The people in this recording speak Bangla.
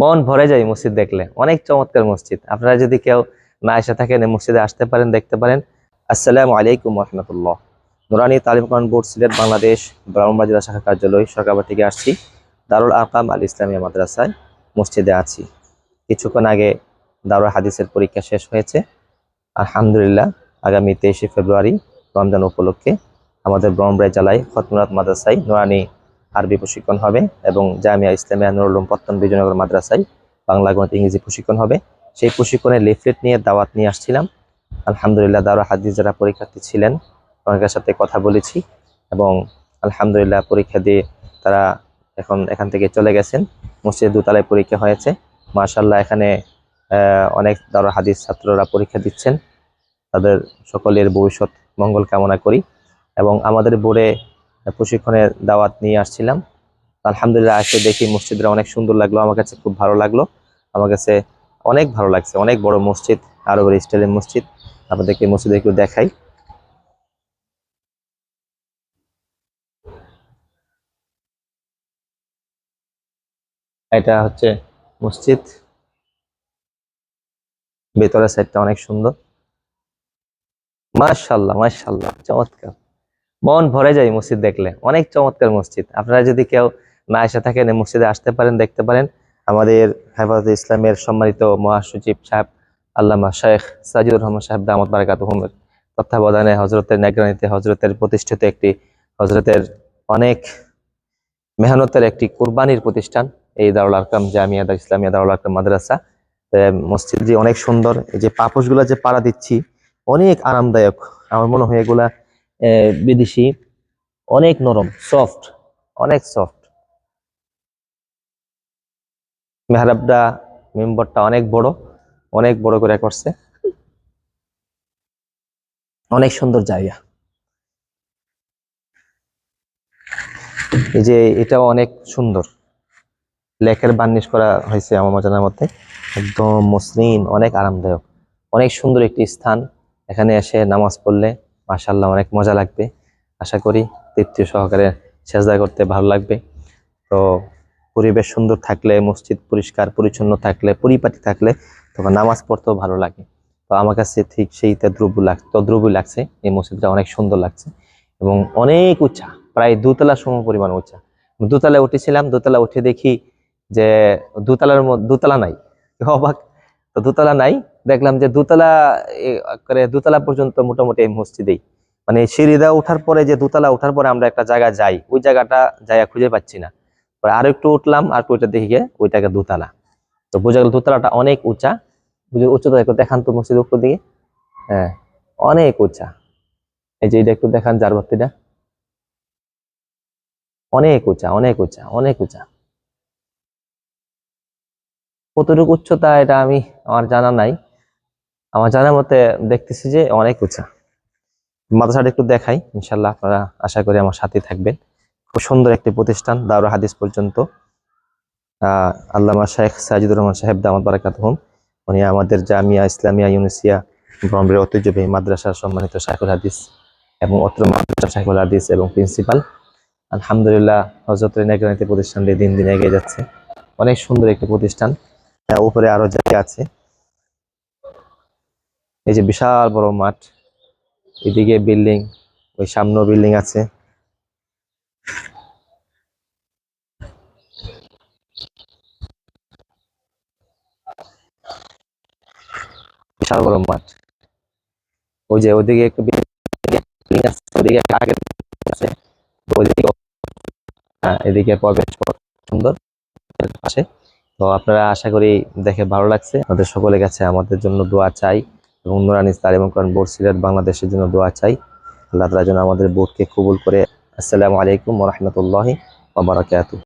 মন ভরে যায় মসজিদ দেখলে। অনেক চমৎকার মসজিদ। আপনারা যদি কেউ না এসে থাকেন মসজিদে আসতে পারেন, দেখতে পারেন। আসসালামু আলাইকুম রহমতুল্লাহ নুরানি তালিম কোরআন বোর্ড, সিলেট, বাংলাদেশ ব্রাহ্মণবাড়ি জেলা শাখা কার্যালয় সরকার থেকে আসছি। দারুল আকাম আল ইসলামিয়া মাদ্রাসায় মসজিদে আছি। কিছুক্ষণ আগে দারুল হাদিসের পরীক্ষা শেষ হয়েছে। আলহামদুলিল্লাহ, আগামী তেইশে ফেব্রুয়ারি রমজান উপলক্ষে আমাদের ব্রহ্মবাড়ি জেলায় খতমুরাত মাদ্রাসায় নুরানি আরবি প্রশিক্ষণ হবে এবং জামিয়া ইসলামিয়া নুরুল উলুম পত্তন বিজয়নগর মাদ্রাসায় বাংলা, গণিত, ইংরেজি প্রশিক্ষণ হবে। সেই প্রশিক্ষণের লিফলেট নিয়ে দাওয়াত নিয়ে আসছিলাম। আলহামদুলিল্লাহ দারুল হাদিস যারা পরীক্ষার্থী ছিলেন অনেকের সাথে কথা বলেছি এবং আলহামদুলিল্লাহ পরীক্ষা দিয়ে তারা এখন এখান থেকে চলে গেছেন। মসজিদ দুতলায় পরীক্ষা হয়েছে। মার্শাল্লাহ এখানে অনেক দারুল হাদিস ছাত্ররা পরীক্ষা দিচ্ছেন। তাদের সকলের ভবিষ্যৎ মঙ্গল কামনা করি এবং আমাদের বোর্ডে প্রশিক্ষণের দাওয়াত নিয়ে আসছিলাম। আলহামদুলিল্লাহ এসে দেখি মসজিদরা অনেক সুন্দর লাগল, আমার কাছে খুব ভালো লাগল। আমার কাছে অনেক ভালো লাগছে, অনেক বড় মসজিদ আরও বড় স্টাইলের মসজিদ। আপনাদেরকে মসজিদে একটু দেখাই। এটা হচ্ছে মসজিদ। ভেতরের সাইডটা অনেক সুন্দর। মাশাল্লাহ মাশাল্লাহ চমৎকার। মন ভরে যায় মসজিদ দেখলে। অনেক চমৎকার মসজিদ। আপনারা যদি কেউ না এসে থাকেন মসজিদে আসতে পারেন, দেখতে পারেন। আমাদের হেফাজত ইসলামের সম্মানিত মহাসচিব সাহেব, আল্লামা শেখ সাজিদুর রহমান সাহেব দামত বারাকাত তত্ত্বাবধানে হজরতের নেগ্রানিতে হজরতের প্রতিষ্ঠিত একটি হজরতের অনেক মেহনতের একটি কুরবানির প্রতিষ্ঠান, এই দারুল আরকাম জামিয়া দা ইসলামিয়া দারুল আরকাম মাদ্রাসা। মসজিদটি অনেক সুন্দর। এই যে পাপোশগুলো যে পাড়া দিচ্ছি, অনেক আরামদায়ক। আমার মনে হয় এগুলা বিদেশি, অনেক নরম সফট অনেক সফট মেহরাবটা মেম্বরটা অনেক বড় অনেক বড় করে করছে। অনেক সুন্দর জায়গা। এই যে এটাও অনেক সুন্দর। লেকের বার্নিশ করা হয়েছে আমার জানার মতে। একদম মসৃণ, অনেক আরামদায়ক। অনেক সুন্দর একটি স্থান। এখানে এসে নামাজ পড়লে মাশাল্লাহ অনেক মজা লাগবে। আশা করি তৃতীয় সহকারে সেজদা করতে ভালো লাগবে। তো পরিবেশ সুন্দর থাকলে, মসজিদ পরিষ্কার, পরিচ্ছন্ন থাকলে, পরিপাটি থাকলে তখন নামাজ পড়তেও ভালো লাগে। তো আমার কাছে ঠিক সেই তদ্রুবু লাগ তদ্রুবু লাগছে। এই মসজিদটা অনেক সুন্দর লাগছে এবং অনেক উঁচা, প্রায় দুতলা সম পরিমাণ উঁচা। দোতলায় উঠেছিলাম দোতলা উঠে দেখি যে দুতলার দুতলা নাই। অবাক, তো দুতলা নাই দেখলাম যে দুতলা করে দুতলা পর্যন্ত মোটামুটি এই মসজিদেই। মানে সিঁড়িদা ওঠার পরে, যে দুতলা ওঠার পরে আমরা একটা জায়গা যাই, ওই জায়গাটা জায়গা খুঁজে পাচ্ছি না। আরও একটু উঠলাম, আর ওইটা দেখি ওইটাকে দুতলা। তো বোঝা গেল দুতলাটা অনেক উঁচা। উচ্চতা একটু দেখান তো মসজিদ উপর দিকে। হ্যাঁ অনেক উঁচা। এই যে এটা একটু দেখান জারবত্তিটা অনেক উঁচা অনেক উঁচা অনেক উঁচা। কতটুকু উচ্চতা এটা আমি আমার জানা নাই। আমার জানার মতে দেখতেছি যে অনেক উঁচা। মাদ্রাসাটা একটু দেখাই ইনশাল্লাহ আপনারা আশা করি আমার সাথে থাকবেন। খুব সুন্দর একটি প্রতিষ্ঠান, দারুল হাদিস পর্যন্ত। আল্লামা শেখ সাজিদুর রহমান সাহেব দামাত বারাকাত হোম। উনি আমাদের জামিয়া ইসলামিয়া ইউনিসিয়া ব্রহ্মের ঐতিহ্যবাহী মাদ্রাসার সম্মানিত শাইখুল হাদিস এবং অত্র মাদ্রাসা শাইখুল হাদিস এবং প্রিন্সিপাল। আলহামদুলিল্লাহ হজরতের নেগরানিতে প্রতিষ্ঠানটি দিন দিন এগিয়ে যাচ্ছে। অনেক সুন্দর একটি প্রতিষ্ঠান। উপরে আরও জায়গা আছে এই যে বিশাল বড় মাঠ এদিকে বিল্ডিং ওই সামনেও বিল্ডিং আছে। বিশাল বড় মাঠ। ওই যে ওদিকে ওদিকে হ্যাঁ, এদিকে প্রবেশ সুন্দর। পাশে। তো আপনারা আশা করি দেখে ভালো লাগছে। আমাদের সকলের কাছে আমাদের জন্য দোয়া চাই। এবং ইস্তার তালিম কারণ বোর্ড সিলেট বাংলাদেশের জন্য দোয়া চাই। আল্লাহ তালা যেন আমাদের বোর্ডকে কবুল করে। আসসালামু আলাইকুম রহমতুল্লাহি ওবরাকাতু